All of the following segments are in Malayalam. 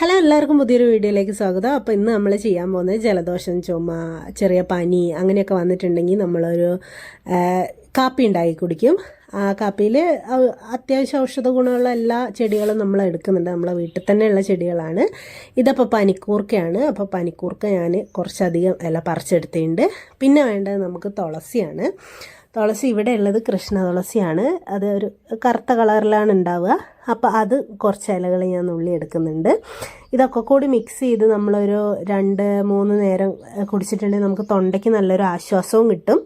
ഹലോ എല്ലാവർക്കും പുതിയൊരു വീഡിയോയിലേക്ക് സ്വാഗതം. അപ്പോൾ ഇന്ന് നമ്മൾ ചെയ്യാൻ പോകുന്നത് ജലദോഷം ചുമ ചെറിയ പനി അങ്ങനെയൊക്കെ വന്നിട്ടുണ്ടെങ്കിൽ നമ്മളൊരു കാപ്പി ഉണ്ടാക്കി കുടിക്കും. ആ കാപ്പിയിൽ അത്യാവശ്യം ഔഷധ ഗുണമുള്ള എല്ലാ ചെടികളും നമ്മൾ എടുക്കുന്നുണ്ട്. നമ്മളെ വീട്ടിൽ തന്നെയുള്ള ചെടികളാണ്. ഇതപ്പോൾ പനിക്കൂർക്കയാണ്. അപ്പോൾ പനിക്കൂർക്ക ഞാൻ കുറച്ചധികം ഇല പറിച്ചെടുത്തിട്ടുണ്ട്. പിന്നെ വേണ്ടത് നമുക്ക് തുളസിയാണ്. തുളസി ഇവിടെ ഉള്ളത് കൃഷ്ണ തുളസിയാണ്. അത് ഒരു കറുത്ത കളറിലാണ് ഉണ്ടാവുക. അപ്പോൾ അത് കുറച്ച് ഇലകൾ ഞാൻ നുള്ളി എടുക്കുന്നുണ്ട്. ഇതൊക്കെ കൂടി മിക്സ് ചെയ്ത് നമ്മളൊരു രണ്ട് മൂന്ന് നേരം കുടിച്ചിട്ടുണ്ടെങ്കിൽ നമുക്ക് തൊണ്ടയ്ക്ക് നല്ലൊരു ആശ്വാസവും കിട്ടും.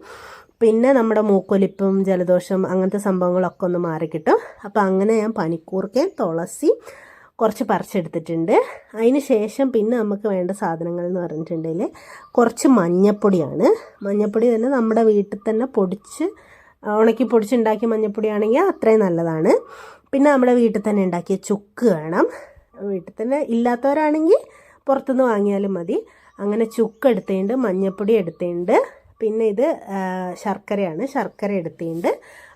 പിന്നെ നമ്മുടെ മൂക്കൊലിപ്പും ജലദോഷം അങ്ങനത്തെ സംഭവങ്ങളൊക്കെ ഒന്ന് മാറിക്കിട്ടും. അപ്പോൾ അങ്ങനെ ഞാൻ പനിക്കൂർക്കയും തുളസി കുറച്ച് പറിച്ചെടുത്തിട്ടുണ്ട്. അതിന് ശേഷം പിന്നെ നമുക്ക് വേണ്ട സാധനങ്ങൾ എന്ന് പറഞ്ഞിട്ടുണ്ടെങ്കിൽ കുറച്ച് മഞ്ഞപ്പൊടിയാണ്. മഞ്ഞപ്പൊടി തന്നെ നമ്മുടെ വീട്ടിൽ തന്നെ പൊടിച്ച് ഉണക്കി പൊടിച്ചുണ്ടാക്കിയ മഞ്ഞപ്പൊടിയാണെങ്കിൽ അത്രയും നല്ലതാണ്. പിന്നെ നമ്മുടെ വീട്ടിൽ തന്നെ ഉണ്ടാക്കിയ ചുക്ക് വേണം. വീട്ടിൽ തന്നെ ഇല്ലാത്തവരാണെങ്കിൽ പുറത്തുനിന്ന് വാങ്ങിയാലും മതി. അങ്ങനെ ചുക്ക് എടുത്തിട്ടുണ്ട് മഞ്ഞപ്പൊടി എടുത്തിട്ടുണ്ട്. പിന്നെ ഇത് ശർക്കരയാണ്. ശർക്കര എടുത്തിട്ടുണ്ട്.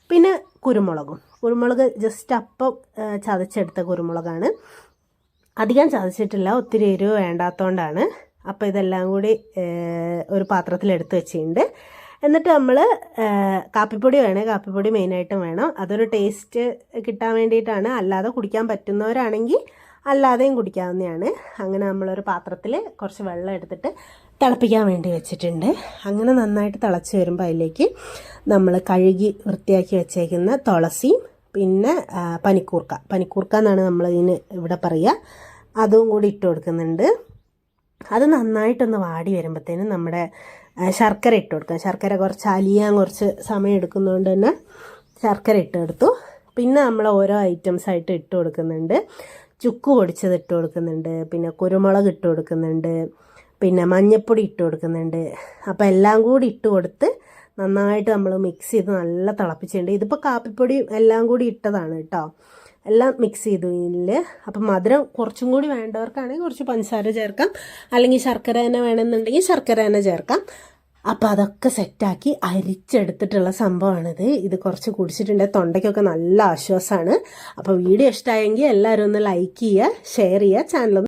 പിന്നെ കുരുമുളകും. കുരുമുളക് ജസ്റ്റ് അപ്പം ചതച്ചെടുത്ത കുരുമുളകാണ്. അധികം ചതച്ചിട്ടില്ല ഒത്തിരി എരിവ് വേണ്ടാത്തതുകൊണ്ടാണ് അപ്പോൾ ഇതെല്ലാം കൂടി ഒരു പാത്രത്തിലെടുത്ത് വെച്ചിട്ടുണ്ട്. എന്നിട്ട് നമ്മൾ കാപ്പിപ്പൊടി വേണേ കാപ്പിപ്പൊടി മെയിനായിട്ടും വേണം. അതൊരു ടേസ്റ്റ് കിട്ടാൻ വേണ്ടിയിട്ടാണ്. അല്ലാതെ കുടിക്കാൻ പറ്റുന്നവരാണെങ്കിൽ അല്ലാതെയും കുടിക്കാവുന്നതാണ്. അങ്ങനെ നമ്മളൊരു പാത്രത്തിൽ കുറച്ച് വെള്ളം എടുത്തിട്ട് തിളപ്പിക്കാൻ വേണ്ടി വെച്ചിട്ടുണ്ട്. അങ്ങനെ നന്നായിട്ട് തിളച്ച് വരുമ്പോൾ അതിലേക്ക് നമ്മൾ കഴുകി വൃത്തിയാക്കി വെച്ചേക്കുന്ന തുളസിയും പിന്നെ പനിക്കൂർക്ക. പനിക്കൂർക്ക എന്നാണ് നമ്മൾ ഇതിന് ഇവിടെ പറയുക അതും കൂടി ഇട്ട് കൊടുക്കുന്നുണ്ട്. അത് നന്നായിട്ടൊന്ന് വാടി വരുമ്പോഴത്തേനും നമ്മുടെ ശർക്കര ഇട്ട് കൊടുക്കാം. ശർക്കര കുറച്ച് അലിയാൻ കുറച്ച് സമയം എടുക്കുന്നതുകൊണ്ട് തന്നെ ശർക്കര ഇട്ട് കൊടുത്തു. പിന്നെ നമ്മൾ ഓരോ ഐറ്റംസ് ആയിട്ട് ഇട്ട് കൊടുക്കുന്നുണ്ട്. ചുക്ക് പൊടിച്ചത് ഇട്ട് കൊടുക്കുന്നുണ്ട്. പിന്നെ കുരുമുളക് ഇട്ട് കൊടുക്കുന്നുണ്ട്. പിന്നെ മഞ്ഞൾപ്പൊടി ഇട്ട് കൊടുക്കുന്നുണ്ട്. അപ്പോൾ എല്ലാം കൂടി ഇട്ട് കൊടുത്ത് നന്നായിട്ട് നമ്മൾ മിക്സ് ചെയ്ത് നല്ല തിളപ്പിച്ചിട്ടുണ്ട്. ഇതിപ്പോൾ കാപ്പിപ്പൊടി എല്ലാം കൂടി ഇട്ടതാണ് കേട്ടോ എല്ലാം മിക്സ് ചെയ്തു ഇതിൽ അപ്പം മധുരം കുറച്ചും കൂടി വേണ്ടവർക്കാണെങ്കിൽ കുറച്ച് പഞ്ചസാര ചേർക്കാം. അല്ലെങ്കിൽ ശർക്കര തന്നെ വേണമെന്നുണ്ടെങ്കിൽ ശർക്കര തന്നെ ചേർക്കാം. അപ്പം അതൊക്കെ സെറ്റാക്കി അരിച്ചെടുത്തിട്ടുള്ള സംഭവമാണിത്. ഇത് കുറച്ച് കുടിച്ചിട്ടുണ്ടെങ്കിൽ തൊണ്ടയ്ക്കൊക്കെ നല്ല ആശ്വാസമാണ്. അപ്പോൾ വീഡിയോ ഇഷ്ടമായെങ്കിൽ എല്ലാവരും ഒന്ന് ലൈക്ക് ചെയ്യുക ഷെയർ ചെയ്യുക ചാനൽ